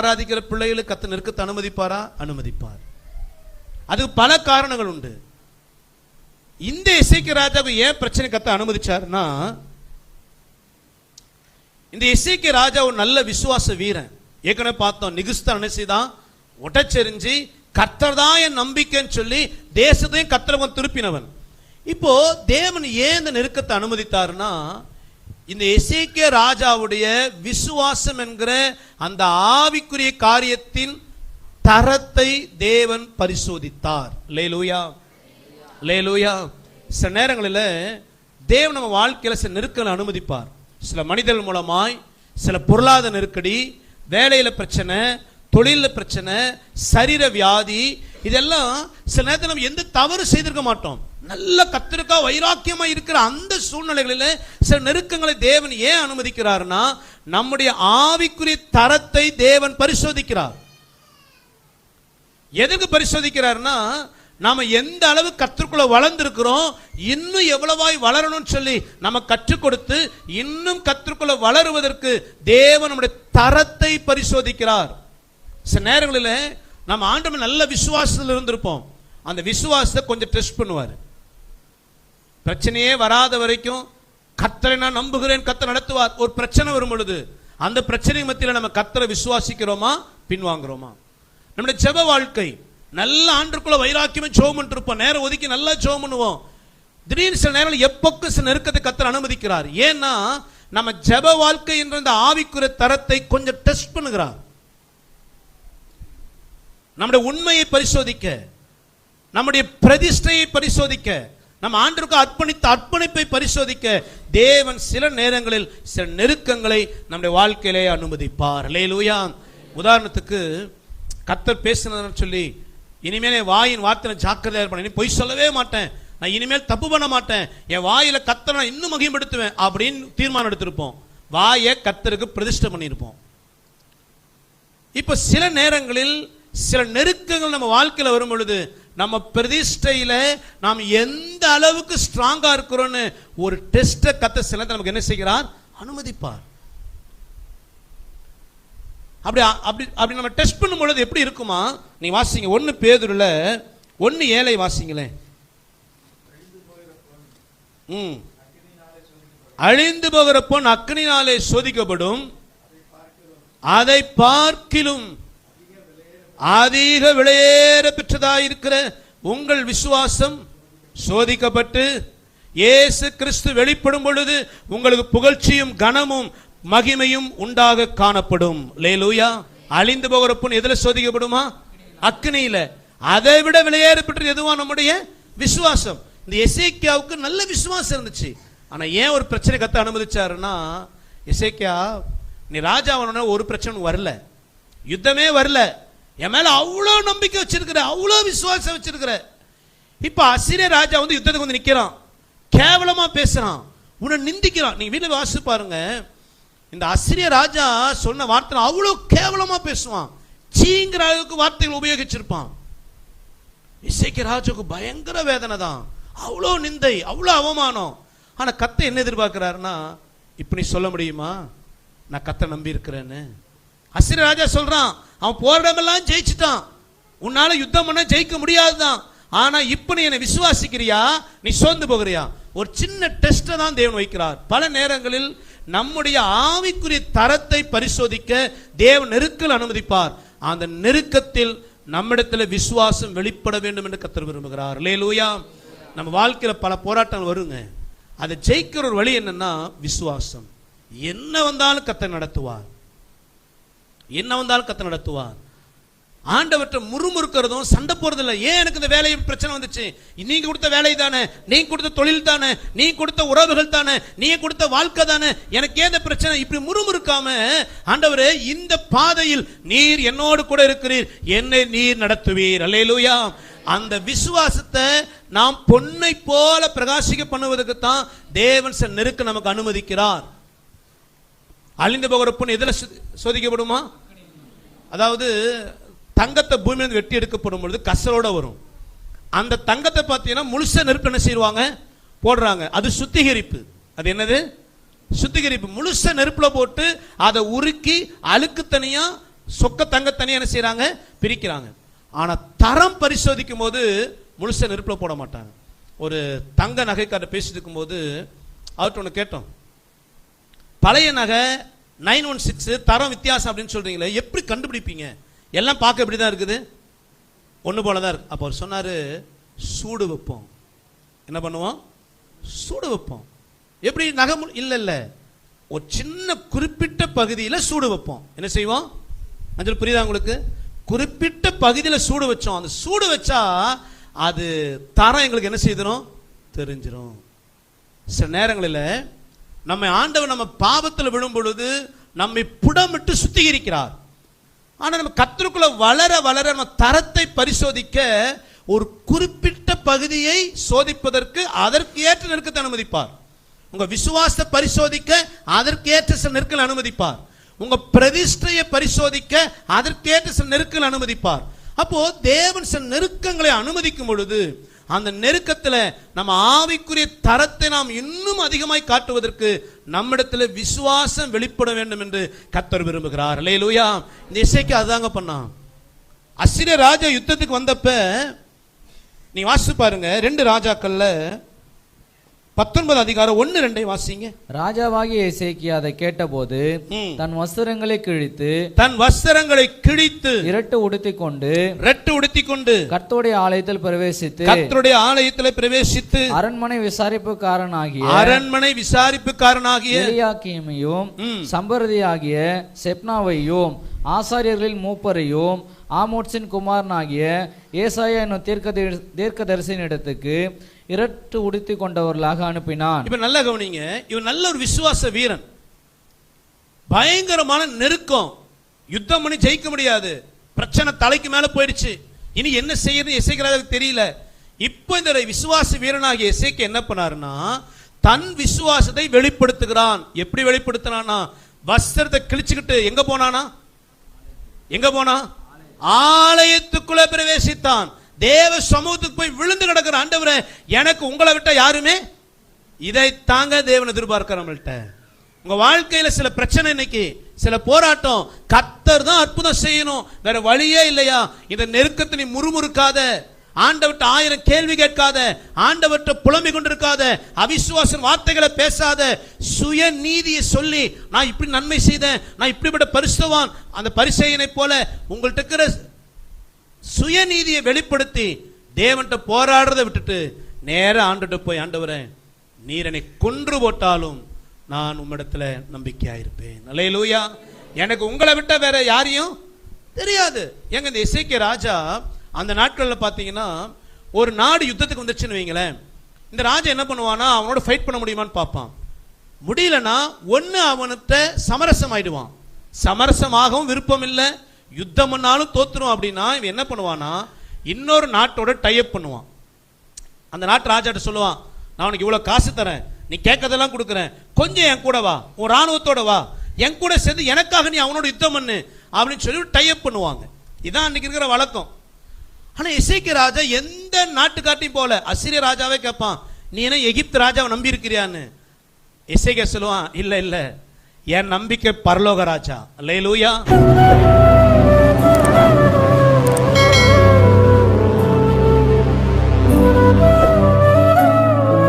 ஆராதிக்கிற பிள்ளைகளை கத்த நெருக்கத்தை அனுமதிப்பாரா? அனுமதிப்பார். அது பல காரணங்கள் உண்டு. இந்த இசைக்கு ராஜாவுக்கு ஏன் பிரச்சனை கத்த அனுமதிச்சார்னா இந்த இசைக்கு ராஜா ஒரு நல்ல விசுவாச வீரன். ஏற்கனவே பார்த்தோம் நிகுஸ்தான் என்ன செய்தான்? உடச்செறிஞ்சு கர்த்தர் தான் என் நம்பிக்கைன்னு சொல்லி தேசத்தையும் கர்த்தரவன் திருப்பினவன். இப்போ தேவன் ஏன் இந்த நெருக்கத்தை அனுமதித்தாருன்னா இந்த எசேக்கிய ராஜாவுடைய விசுவாசம் என்கிற அந்த ஆவிக்குரிய காரியத்தின் தரத்தை தேவன் பரிசோதித்தார். லேலூயா லேலூயா சில நேரங்களில் தேவன் நம்ம வாழ்க்கையில் சில நெருக்கல் அனுமதிப்பார். சில மனிதர்கள் மூலமாய் சில பொருளாதார நெருக்கடி வேலையில் பிரச்சனை தொழிலில் பிரச்சனை சரீர வியாதி இதெல்லாம் சில நேரத்தில் நம்ம எந்த தவறு செய்திருக்க மாட்டோம். நல்ல கத்திருக்கா வைராக்கியமா இருக்கிற அந்த சூழ்நிலைகளில் சில நெருக்கங்களை தேவன் ஏன் அனுமதிக்கிறார்னா நம்முடைய ஆவிக்குரிய தரத்தை தேவன் பரிசோதிக்கிறார். எதுக்கு பரிசோதிக்கிறார்னா நாம எந்த அளவு கற்றுக்குள்ள வளர்ந்துருக்கிறோம் இன்னும் எவ்வளவாய் வளரணும்னு சொல்லி நம்ம கற்றுக் கொடுத்து இன்னும் கற்றுக்குள்ள வளருவதற்கு தேவன் நம்முடைய தரத்தை பரிசோதிக்கிறார். சில நேரங்களில் நம்ம ஆண்டவன் நல்ல விசுவாசத்தில் இருந்திருப்போம். அந்த விசுவாசத்தை கொஞ்சம் டெஸ்ட் பண்ணுவார். பிரச்சனையே வராத வரைக்கும் கத்தரை நான் நம்புகிறேன் கத்தர் நடத்துவார். ஒரு பிரச்சனை வரும் பொழுது அந்த பிரச்சனை மத்தியில் நம்ம கத்தரை விசுவாசிக்கிறோமா பின்வாங்குறோமா? நம்முடைய ஜெப வாழ்க்கை நல்ல ஆண்டுக்குள்ள வைராக்கியமே ஜோம் இருப்போம் நேரம் ஒதுக்கி நல்லா ஜோம் பண்ணுவோம். திடீர்னு சில நேரம் எப்போக்கு சில நெருக்கத்தை கத்தர் அனுமதிக்கிறார். ஏன்னா நம்ம ஜெப வாழ்க்கை என்ற இந்த ஆவிக்குரிய தரத்தை கொஞ்சம் டெஸ்ட் பண்ணுகிறார். நம்முடைய உண்மையை பரிசோதிக்க நம்முடைய பிரதிஷ்டையை பரிசோதிக்க நம்ம ஆண்டிற்கு அர்ப்பணித்த அர்ப்பணிப்பை பரிசோதிக்க தேவன் சில நேரங்களில் சில நெருக்கங்களை நம்முடைய வாழ்க்கையிலே அனுமதிப்பார். லேலூயா உதாரணத்துக்கு கத்தர் பேசினதுன்னு சொல்லி இனிமேல் என் வாயின் வார்த்தை ஜாக்கிரதையாக இருப்பேன். இனி பொய் சொல்லவே மாட்டேன். நான் இனிமேல் தப்பு பண்ண மாட்டேன். என் வாயில கத்தரை நான் இன்னும் மகிமைப்படுத்துவேன் அப்படின்னு தீர்மானம் எடுத்திருப்போம். வாயை கத்தருக்கு பிரதிஷ்டை பண்ணியிருப்போம். இப்போ சில நேரங்களில் சில நெருக்கங்கள் நம்ம வாழ்க்கையில வரும் பொழுது நம்ம பிரதிஷ்டையில் நாம் எந்த அளவுக்கு ஸ்ட்ராங்கா இருக்கிறோம்னு ஒரு டெஸ்ட கத்த சில நமக்கு என்ன செய்கிறார்? அனுமதிப்பார். அப்படி அப்படி அப்படி நம்ம டெஸ்ட் பண்ணும் பொழுது எப்படி இருக்குமா? நீ வாசிங்க. ஒன்னு பேதுருல ஒன்னு ஏழை வாசிங்களேன் ம். அழிந்து போகிற பொன் அக்னினாலே சோதிக்கப்படும். அதை பார்க்கிலும். அதிக விலையேற பெற்றதாயிருக்கிற உங்கள் விசுவாசம் சோதிக்கப்பட்டு இயேசு கிறிஸ்து வெளிப்படும் பொழுது உங்களுக்கு புகழ்ச்சியும் கனமும் மகிமையும் உண்டாக காணப்படும். லேலூயா அழிந்து போகிற பொண்ணு எதுல சோதிக்கப்படுமா? அக்னியில அதை விட விளையாடப்பட்டது எதுவா? நம்முடைய விசுவாசம். இந்த எசேக்கியாவுக்கு நல்ல விசுவாசம் இருந்துச்சு. ஆனா ஏன் ஒரு பிரச்சனை கத்த அனுமதிச்சாருன்னா எசேக்கியா நீ ராஜாவன ஒரு பிரச்சனை வரல. யுத்தமே வரல. என் மேல அவ்வளோ நம்பிக்கை வச்சிருக்கிற அவ்வளோ விசுவாசம் வச்சிருக்கிற. இப்போ அசிரிய ராஜா வந்து யுத்தத்துக்கு வந்து நிற்கிறான் கேவலமாக பேசுகிறான் உன்னை நிந்திக்கிறான். நீங்கள் வீட்டில் வாசிச்சு பாருங்க. இந்த அசிரிய ராஜா சொன்ன வார்த்தை அவ்வளோ கேவலமாக பேசுவான். சீங்கிற அளவுக்கு வார்த்தைகள் உபயோகிச்சிருப்பான். இசைக்கு ராஜாவுக்கு பயங்கர வேதனை தான். அவ்வளோ நிந்தை அவ்வளோ அவமானம். ஆனால் கத்தை என்ன எதிர்பார்க்கிறாருன்னா இப்போ நீ சொல்ல முடியுமா? நான் கத்தை நம்பி இருக்கிறேன்னு அசிரிய ராஜா சொல்கிறான் அவன் போரிடமெல்லாம் ஜெயிச்சுட்டான். ஜெயிச்சிட்டான் உன்னால யுத்தம் பண்ண ஜெயிக்க முடியாதுதான். ஆனா இப்ப நீ என்னை விசுவாசிக்கிறியா? நீ சோர்ந்து போகிறியா? ஒரு சின்ன டெஸ்ட்டை தான் தேவன் வைக்கிறார். பல நேரங்களில் நம்முடைய ஆவிக்குரிய தரத்தை பரிசோதிக்க தேவ நெருக்கல் அனுமதிப்பார். அந்த நெருக்கத்தில் நம்மிடத்தில் விசுவாசம் வெளிப்பட வேண்டும் என்று கத்தர் விரும்புகிறார். லேலூயா நம்ம வாழ்க்கையில் பல போராட்டங்கள் வருங்க. அதை ஜெயிக்கிற ஒரு வழி என்னன்னா விசுவாசம். என்ன வந்தாலும் கத்தை நடத்துவார். என்ன வந்தாலும் கத்த நடத்துவார். ஆண்டவற்றை முறுமுறுக்கிறதும் சண்டை போறது இல்லை ஏன் எனக்கு இந்த வேலை பிரச்சனை வந்துச்சு? நீங்க கொடுத்த வேலை தானே? நீங்க கொடுத்த தொழில் தானே? நீ கொடுத்த உறவுகள் தானே? நீ கொடுத்த வாழ்க்கை தானே? எனக்கு ஏத பிரச்சனை இப்படி முறுமுறுக்காம ஆண்டவரே இந்த பாதையில் நீர் என்னோடு கூட இருக்கிறீர். என்னை நீர் நடத்துவீர். அல்லேலூயா. அந்த விசுவாசத்தை நாம் பொன்னை போல பிரகாசிக்க பண்ணுவதற்கு தான் தேவன் சில நெருக்க நமக்கு அனுமதிக்கிறார். அழிந்து போகிற பொண்ணு எதில் சோதிக்கப்படுமா? அதாவது தங்கத்தை பூமியிலிருந்து வெட்டி எடுக்கப்படும் பொழுது கசலோட வரும். அந்த தங்கத்தை பார்த்தீங்கன்னா முழுச நெருப்பு என்ன செய்வாங்க? போடுறாங்க. அது சுத்திகரிப்பு. அது என்னது? சுத்திகரிப்பு. முழுச நெருப்புல போட்டு அதை உருக்கி அழுக்கு தனியா சொக்க தங்க தனியா என்ன செய்கிறாங்க பிரிக்கிறாங்க. ஆனா தரம் பரிசோதிக்கும் போது முழுச நெருப்புல போட மாட்டாங்க. ஒரு தங்க நகைக்காரர் பேசிட்டு இருக்கும்போது அவர்கிட்ட ஒன்று கேட்டோம். பழைய நகை நைன் ஒன் சிக்ஸ் தரம் வித்தியாசம் அப்படின்னு சொல்றீங்களே எப்படி கண்டுபிடிப்பீங்க? எல்லாம் பார்க்க இப்படி தான் இருக்குது? ஒன்று போல தான் இருக்கு. அப்போ அவர் சொன்னார் சூடு வைப்போம். என்ன பண்ணுவோம்? சூடு வைப்போம். எப்படி நகை இல்லை இல்லை. ஒரு சின்ன குறிப்பிட்ட பகுதியில் சூடு வைப்போம். என்ன செய்வோம்? அஞ்சல் புரியுதா உங்களுக்கு? குறிப்பிட்ட பகுதியில் சூடு வச்சோம். அந்த சூடு வச்சா அது தரம் எங்களுக்கு என்ன செய்திரும்? தெரிஞ்சிடும் சில நேரங்களில் நம்மை ஆண்டவர் நம்ம பாவத்தில் விழும் பொழுது நம்மை புடமிட்டு சுத்திகரிக்கிறார். ஆனால் நம்ம கத்தருக்குள்ள வளர வளர நம்ம தரத்தை பரிசோதிக்க ஒரு குறிப்பிட்ட பகுதியை சோதிப்பதற்கு அதற்கு ஏற்ற நெருக்கத்தை அனுமதிப்பார். உங்க விசுவாசத்தை பரிசோதிக்க அதற்கு ஏற்ற சில நெருக்கல் அனுமதிப்பார். உங்க பிரதிஷ்டையை பரிசோதிக்க அதற்கேற்ற சில நெருக்கல் அனுமதிப்பார். அப்போ தேவன் சில நெருக்கங்களை அனுமதிக்கும் பொழுது அந்த நெருக்கத்தில் நம்ம ஆவிக்குரிய தரத்தை நாம் இன்னும் அதிகமாய் காட்டுவதற்கு நம்மிடத்தில் விசுவாசம் வெளிப்பட வேண்டும் என்று கத்தர் விரும்புகிறார். அல்லேலூயா இந்த இசைக்கு அதுதாங்க பண்ணான். அசிரிய ராஜா யுத்தத்துக்கு வந்தப்ப நீ வாசிச்சு பாருங்க ரெண்டு ராஜாக்கள்ல பத்தொன்பது அதிகாரம் ஒன்னு ரெண்டை வாசிங்க ராஜாவாகிய எசேக்கியா அதை கேட்டபோது. தன் வஸ்திரங்களை கிழித்து தன் வஸ்திரங்களை கிழித்து இரட்டு உடுத்திக் கொண்டு ரெட்டு உடுத்திக் கொண்டு கர்த்தருடைய ஆலயத்தில் பிரவேசித்து கர்த்தருடைய ஆலயத்தில் பிரவேசித்து அரண்மனை விசாரிப்புக்காரனாகிய அரண்மனை விசாரிப்புக்காரனாகிய எலியாக்கியமையும். சம்பரதியாகிய செப்னாவையும் ஆசாரியர்களில் மூப்பரையும் ஆமோட்சின் குமாரனாகிய ஏசாயா என்னும் தீர்க்க தீர்க்கதரிசியின் இடத்துக்கு இரட்டு உடுத்தி கொண்டவர்களாக அனுப்பினான். இப்ப நல்லா கவனிங்க இவன் நல்ல ஒரு விசுவாச வீரன். பயங்கரமான நெருக்கம். யுத்தம் பண்ணி ஜெயிக்க முடியாது. பிரச்சனை தலைக்கு மேல போயிடுச்சு. இனி என்ன செய்யறது இசைக்கிறது தெரியல. இப்போ இந்த விசுவாச வீரனாகிய இசைக்கு என்ன பண்ணாருன்னா தன் விசுவாசத்தை வெளிப்படுத்துகிறான். எப்படி வெளிப்படுத்தினானா வஸ்திரத்தை கிழிச்சுக்கிட்டு எங்க போனானா? எங்க போனா? ஆலயத்துக்குள்ள பிரவேசித்தான். தேவ சமூகத்துக்கு போய் விழுந்து கிடக்கிற ஆண்டவரை எனக்கு உங்களை விட்ட யாருமே? இதை தாங்க தேவன் எதிர்பார்க்கிற நம்மள்ட்ட. உங்க வாழ்க்கையில சில பிரச்சனை இன்னைக்கு சில போராட்டம் கத்தர் தான் அற்புதம் செய்யணும். வேற வழியே இல்லையா? இந்த நெருக்கத்தை நீ முறுமுறுக்காத. ஆண்டவர்கிட்ட ஆயிரம் கேள்வி கேட்காத. ஆண்டவர்ட்ட புலம்பிக் கொண்டிருக்காத. அவிசுவாச வார்த்தைகளை பேசாத. சுய நீதியை சொல்லி நான் இப்படி நன்மை செய்தேன் நான் இப்படிப்பட்ட பரிசுவான் அந்த பரிசெயனை போல உங்கள்கிட்ட இருக்கிற சுயநீதியை வெளிப்படுத்தி தேவன்கிட்ட போராடுறதை விட்டுட்டு நேராக ஆண்டுட்டு போய் ஆண்டவரே நீர் என்னை கொன்று போட்டாலும் நான் உம்மிடத்துல நம்பிக்கையாயிருப்பேன். இருப்பேன் எனக்கு உங்களை விட்ட வேற யாரையும் தெரியாது. எங்க இந்த இசைக்கிய ராஜா அந்த நாட்களில் பார்த்தீங்கன்னா ஒரு நாடு யுத்தத்துக்கு வந்துச்சுன்னு வைங்களேன். இந்த ராஜா என்ன பண்ணுவானா அவனோட ஃபைட் பண்ண முடியுமான்னு பார்ப்பான். முடியலன்னா ஒன்று அவன்கிட்ட சமரசம் ஆயிடுவான் சமரசமாகவும் விருப்பம் இல்லை யுத்தம் பண்ணாலும் தோத்துரும் அப்படின்னா இவன் என்ன பண்ணுவான்னா இன்னொரு நாட்டோட டைப் பண்ணுவான். அந்த நாட்டு ராஜாட்ட சொல்லுவான் நான் உனக்கு இவ்வளோ காசு தரேன் நீ கேட்கறதெல்லாம் கொடுக்குறேன். கொஞ்சம் என் கூட வா உன் ராணுவத்தோட வா. என் கூட சேர்ந்து எனக்காக நீ அவனோட யுத்தம் பண்ணு அப்படின்னு சொல்லி டைப் பண்ணுவாங்க. இதான் அன்னைக்கு இருக்கிற வழக்கம். ஆனால் இசைக்கு ராஜா எந்த நாட்டுக்காட்டையும் போல அசிரிய ராஜாவே கேட்பான் நீ என்ன எகிப்து ராஜாவை நம்பி இருக்கிறியான்னு இசைக்க சொல்லுவான் இல்லை இல்லை. என் நம்பிக்கை பரலோக ராஜா. அல்லேலூயா.